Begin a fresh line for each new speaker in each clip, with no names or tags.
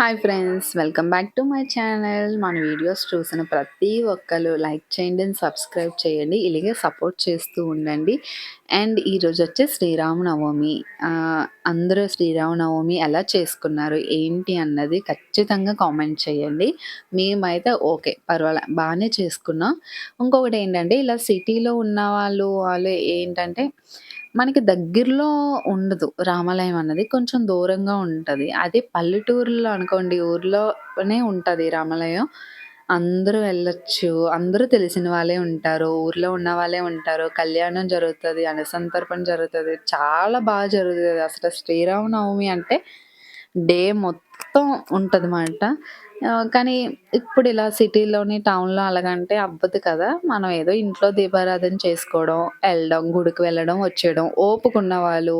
Hi friends welcome back to my channel మన videos చూసిన ప్రతి ఒక్కరు లైక్ చేయండి అండ్ సబ్స్క్రైబ్ చేయండి. ఇలాగే సపోర్ట్ చేస్తూ ఉండండి. అండ్ ఈరోజు వచ్చే శ్రీరామనవమి అందరూ శ్రీరామనవమి ఎలా చేసుకున్నారు? ఏంటి అన్నది ఖచ్చితంగా కామెంట్ చేయండి. మేమైతే ఓకే పర్వాలే బాగానే చేసుకున్నాం. ఇంకొకటి ఏంటంటే ఇలా సిటీలో ఉన్న వాళ్ళు వాళ్ళు ఏంటంటే మనకి దగ్గరలో ఉండదు రామాలయం అన్నది. కొంచెం దూరంగా ఉంటుంది అదే పల్లెటూరులో అనుకోండి ఊర్లోనే ఉంటుంది రామాలయం. అందరూ వెళ్ళొచ్చు. అందరూ తెలిసిన వాళ్ళే ఉంటారు. ఊర్లో ఉన్న వాళ్ళే ఉంటారు. కళ్యాణం జరుగుతుంది అనసంతర్పణ జరుగుతుంది చాలా బాగా జరుగుతుంది అసలు శ్రీరామనవమి అంటే డే మొత్తం మొత్తం ఉంటుంది అన్నమాట కానీ ఇప్పుడు ఇలా సిటీలోని, టౌన్‌లో అలాగంటే అవ్వదు కదా! మనం ఏదో ఇంట్లో దీపారాధన చేసుకోవడం, వెళ్ళడం గుడికి వెళ్ళడం, వచ్చేయడం. ఓపుకున్న వాళ్ళు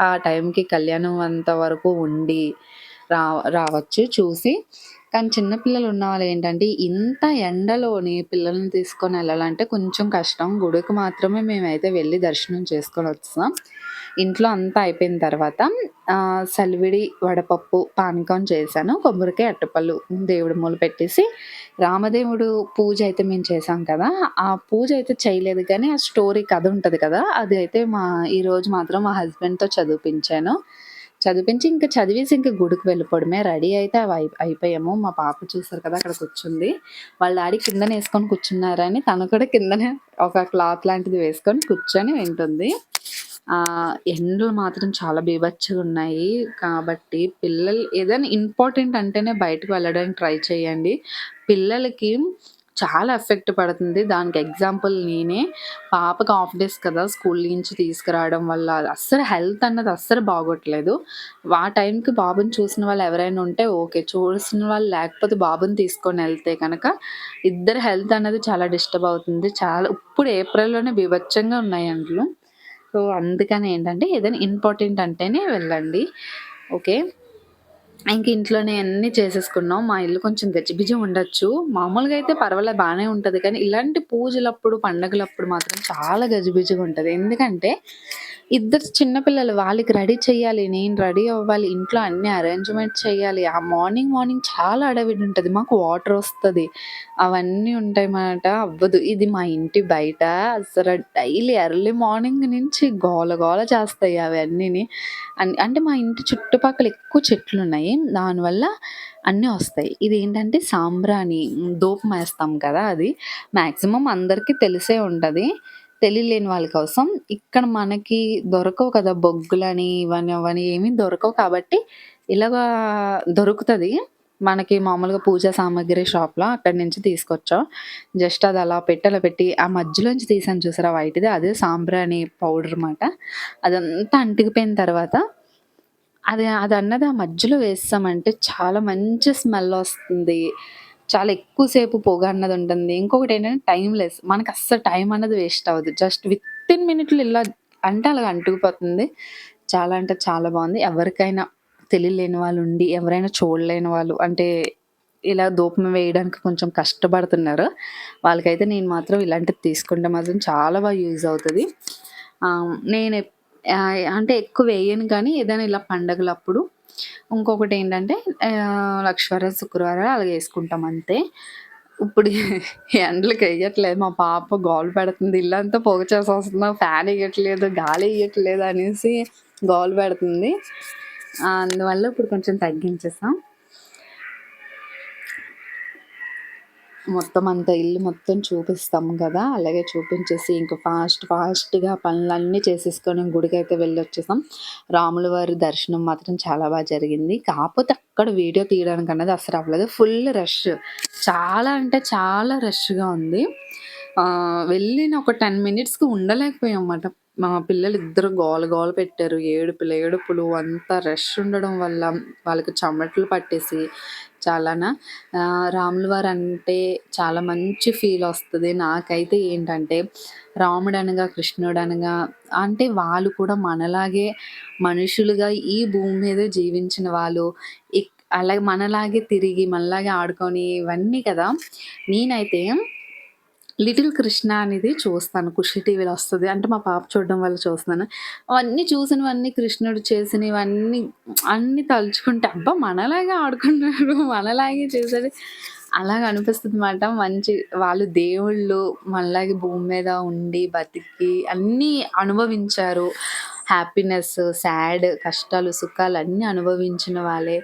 ఆ టైంకి కళ్యాణం అంత వరకు ఉండి రా రావచ్చు చూసి. కానీ చిన్నపిల్లలు ఉన్న ఉన్నవాళ్ళు ఏంటంటే ఇంత ఎండలోని పిల్లల్ని తీసుకొని వెళ్ళాలంటే కొంచెం కష్టం. గుడికి మాత్రమే మేమైతే వెళ్ళి దర్శనం చేసుకొని వస్తాం ఇంట్లో అంతా అయిపోయిన తర్వాత సలివిడి, వడపప్పు, పానకం చేశాను. కొబ్బరికాయ, అరటిపళ్ళు దేవుడి మూల పెట్టేసి రామదేవుడు పూజ అయితే మేము చేశాం కదా! ఆ పూజ అయితే చేయలేదు కానీ ఆ స్టోరీ కథ ఉంటుంది కదా! అది అయితే మా ఈరోజు మాత్రం మా హస్బెండ్‌తో చదివిపించాను. చదివించి ఇంకా చదివేసి ఇంకా గుడికి వెళ్ళిపోవడమే. రెడీ అయితే అవి అయిపోయాము. మా పాప చూసారు కదా! అక్కడ కూర్చుంది. వాళ్ళ డాడీ కిందన వేసుకొని కూర్చున్నారని తను కూడా కిందనే ఒక క్లాత్ లాంటిది వేసుకొని కూర్చొని వింటుంది. ఎండలు మాత్రం చాలా బీభత్సగున్నాయి. కాబట్టి పిల్లలు ఏదైనా ఇంపార్టెంట్ అంటేనే బయటకు వెళ్ళడానికి ట్రై చేయండి. పిల్లలకి చాలా ఎఫెక్ట్ పడుతుంది. దానికి ఎగ్జాంపుల్ నేనే. పాపకి హాఫ్ డేస్ కదా! స్కూల్ నుంచి తీసుకురావడం వల్ల అస్సలు హెల్త్ అన్నది అస్సలు బాగోట్లేదు. ఆ టైంకి బాబుని చూసిన వాళ్ళు ఎవరైనా ఉంటే ఓకే. చూసిన వాళ్ళు లేకపోతే బాబుని తీసుకొని వెళ్తే కనుక ఇద్దరు హెల్త్ అన్నది చాలా డిస్టర్బ్ అవుతుంది. చాలా ఇప్పుడు ఏప్రిల్‌లోనే బీభత్సంగా ఉన్నాయి అందులో సో, అందుకని ఏంటంటే ఏదైనా ఇంపార్టెంట్ అంటేనే వెళ్ళండి. ఓకే. ఇంక ఇంట్లోనే అన్నీ చేసేసుకున్నాం. మా ఇల్లు కొంచెం గజిబిజి ఉండొచ్చు. మామూలుగా అయితే పర్వాలేదు బాగానే ఉంటుంది కానీ ఇలాంటి పూజలప్పుడు, పండగలప్పుడు మాత్రం చాలా గజిబిజిగా ఉంటుంది ఎందుకంటే ఇద్దరు చిన్నపిల్లలు వాళ్ళకి రెడీ చేయాలి. నేను రెడీ అవ్వాలి. ఇంట్లో అన్ని అరేంజ్‌మెంట్ చేయాలి. ఆ మార్నింగ్, మార్నింగ్ చాలా అడవిడి ఉంటుంది మాకు వాటర్ వస్తుంది అవన్నీ ఉంటాయన్నమాట. అవ్వదు. ఇది మా ఇంటి బయట అసలు డైలీ ఎర్లీ మార్నింగ్ నుంచి గోల గోల చేస్తాయి అవన్నీని. అంటే మా ఇంటి చుట్టుపక్కల ఎక్కువ చెట్లు ఉన్నాయి దానివల్ల అన్నీ వస్తాయి. ఇది ఏంటంటే సాంబ్రాణి దోపం వేస్తాం కదా! అది. మ్యాక్సిమం అందరికీ తెలిసే ఉంటుంది తెలియలేని వాళ్ళ కోసం ఇక్కడ మనకి దొరకవు కదా! బొగ్గులని, ఇవన్నీ అవన్నీ ఏమి దొరకవు కాబట్టి ఇలాగా దొరుకుతుంది మనకి మామూలుగా పూజా సామాగ్రి షాప్‌లో అక్కడి నుంచి తీసుకొచ్చాం. జస్ట్ అది అలా పెట్టి, అలా పెట్టి ఆ మధ్యలోంచి తీసాను చూసారా వైట్‌ది అదే సాంబ్రాణి పౌడర్ అనమాట అదంతా అంటికిపోయిన తర్వాత అది అది అన్నది ఆ మధ్యలో వేస్తామంటే చాలా మంచి స్మెల్ వస్తుంది. చాలా ఎక్కువసేపు పొగ అన్నది ఉంటుంది. ఇంకొకటి ఏంటంటే టైంలెస్ మనకు అస్సలు టైం అన్నది వేస్ట్ అవ్వదు. జస్ట్ విత్ ఇన్ మినిట్లు ఇలా అంటే అలాగా అంటుకుపోతుంది. చాలా అంటే చాలా బాగుంది ఎవరికైనా తెలియలేని వాళ్ళు ఉండి, ఎవరైనా చూడలేని వాళ్ళు అంటే ఇలా ధూపం వేయడానికి కొంచెం కష్టపడుతున్నారు. వాళ్ళకైతే నేను మాత్రం ఇలాంటిది తీసుకుంటే మాత్రం చాలా బాగా యూజ్ అవుతుంది నేను అంటే ఎక్కువ వేయను కానీ ఏదైనా ఇలా పండగలప్పుడు ఇంకొకటి ఏంటంటే లక్ష్మీవారం శుక్రవారం అలా వేసుకుంటాం అంతే. ఇప్పుడు ఎండలకి వేయట్లేదు మా పాప గోలు పెడుతుంది. ఇల్లంతా పొగ చేసేస్తున్నావు. ఫ్యాన్ వేయట్లేదు గాలి వేయట్లేదు అనేసి గోలు పెడుతుంది. అందువల్ల ఇప్పుడు కొంచెం తగ్గించేసాం. మొత్తం అంత ఇల్లు మొత్తం చూపిస్తాం కదా! అలాగే చూపించేసి ఇంకా ఫాస్ట్ ఫాస్ట్‌గా పనులన్నీ చేసేసుకొని గుడికి అయితే వెళ్ళొచ్చేసాం. రాముల వారి దర్శనం మాత్రం చాలా బాగా జరిగింది. కాకపోతే అక్కడ వీడియో తీయడానికి అనేది అస్సలు అవ్వలేదు. Full rush. చాలా అంటే చాలా రష్‌గా ఉంది. వెళ్ళిన ఒక 10 మినిట్స్‌కి ఉండలేకపోయాం అన్నమాట మా పిల్లలు ఇద్దరు గోల గోల పెట్టారు. ఏడుపులు ఏడుపులు అంతా రష్ ఉండడం వల్ల వాళ్ళకి చెమటలు పట్టేసి చాలానా రాముల వారు అంటే చాలా మంచి ఫీల్ వస్తుంది నాకైతే ఏంటంటే రాముడు అనగా కృష్ణుడు అనగా అంటే వాళ్ళు కూడా మనలాగే మనుషులుగా ఈ భూమి మీద జీవించిన వాళ్ళు. అలాగే మనలాగే తిరిగి, మనలాగే ఆడుకొని ఇవన్నీ కదా! నేనైతే లిటిల్ కృష్ణ అనేది చూస్తాను. 'ఖుషి' టీవీలో వస్తుంది అంటే మా పాప చూడడం వల్ల చూస్తున్నాను. అవన్నీ చూసినవన్నీ కృష్ణుడు చేసినవన్నీ అన్నీ తలుచుకుంటే అబ్బా! మనలాగే ఆడుకున్నాడు. మనలాగే చేశాడు అలాగ అనిపిస్తుంది అనిపిస్తదన్నమాట. మంచి వాళ్ళు దేవుళ్ళు మనలాగే భూమి మీద ఉండి, బతికి అన్నీ అనుభవించారు. హ్యాపీనెస్, సాడ్, కష్టాలు, సుఖాలు అన్నీ అనుభవించిన వాళ్ళే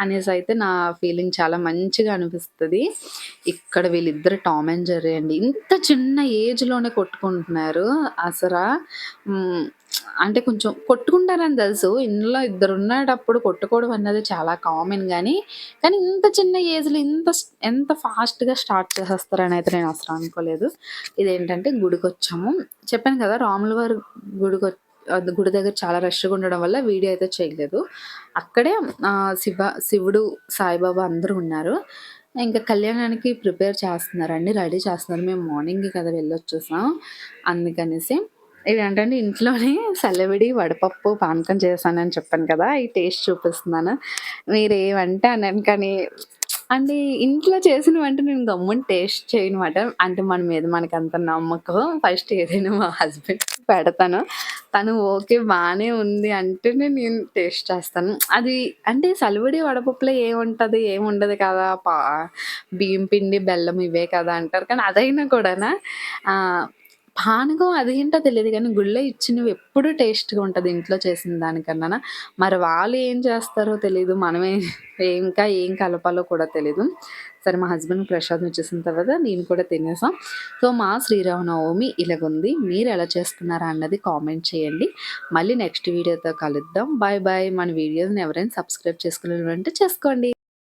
అనేసి అయితే నా ఫీలింగ్ చాలా మంచిగా అనిపిస్తుంది ఇక్కడ వీళ్ళిద్దరు టామ్ అండ్ జెర్రీ అండి. ఇంత చిన్న ఏజ్‌లోనే కొట్టుకుంటున్నారు. అసరా అంటే కొంచెం కొట్టుకుంటారని తెలుసు. ఇందులో ఇద్దరు ఉన్నప్పుడు కొట్టుకోవడం అన్నది చాలా కామన్ కానీ కానీ ఇంత చిన్న ఏజ్‌లో ఇంత ఎంత ఫాస్ట్‌గా స్టార్ట్ చేసేస్తారని అయితే నేను అసలు అనుకోలేదు. ఇదేంటంటే గుడికొచ్చాము. చెప్పాను కదా! రాముల వారి గుడికొ గుడి దగ్గర చాలా రష్‌గా ఉండడం వల్ల వీడియో అయితే చేయలేదు. అక్కడే శివ శివుడు, సాయిబాబా అందరూ ఉన్నారు. ఇంకా కళ్యాణానికి ప్రిపేర్ చేస్తున్నారండి. రెడీ చేస్తున్నారు. మేము మార్నింగ్ కదా వెళ్ళొచ్చేసాం. అందుకనేసి ఇదేంటంటే ఇంట్లోనే సెలవిడి వడపప్పు, పానకం చేశానని చెప్పాను కదా! ఈ టేస్ట్ చూపిస్తున్నాను. మీరు ఏమంటే అన్నాను కానీ అంటే ఇంట్లో చేసిన చేసినవంటే నేను గమ్మున టేస్ట్ చేయనమాట. అంటే మన మీద మనకంత నమ్మకం. ఫస్ట్ ఏదైనా మా హస్బెండ్ పెడతాను. తను ఓకే బాగానే ఉంది అంటేనే నేను టేస్ట్ చేస్తాను. అది అంటే సలివిడి, వడపప్పులో ఏముంటుంది ఏముండదు కదా! పా బియ్యం పిండి, బెల్లం ఇవే కదా అంటారు. కానీ అదైనా కూడానా ఆహ్, పానకం అదేంటో తెలియదు కానీ గుళ్ళో ఇచ్చినవి ఎప్పుడు టేస్ట్‌గా ఉంటుంది ఇంట్లో చేసిన దానికన్నా మరి వాళ్ళు ఏం చేస్తారో తెలియదు మనమే ఇంకా ఏం కలపాలో కూడా తెలియదు సరే మా హస్బెండ్ ప్రసాదం వచ్చేసిన తర్వాత నేను కూడా తినేసాం. సో, మా శ్రీరామనవమి ఇలాగుంది. ఎలా చేస్తున్నారా అన్నది కామెంట్ చేయండి. మళ్ళీ నెక్స్ట్ వీడియోతో కలుద్దాం. Bye bye. మన వీడియోస్‌ని ఎవరైనా సబ్స్క్రైబ్ చేసుకోలేదంటే చేసుకోండి.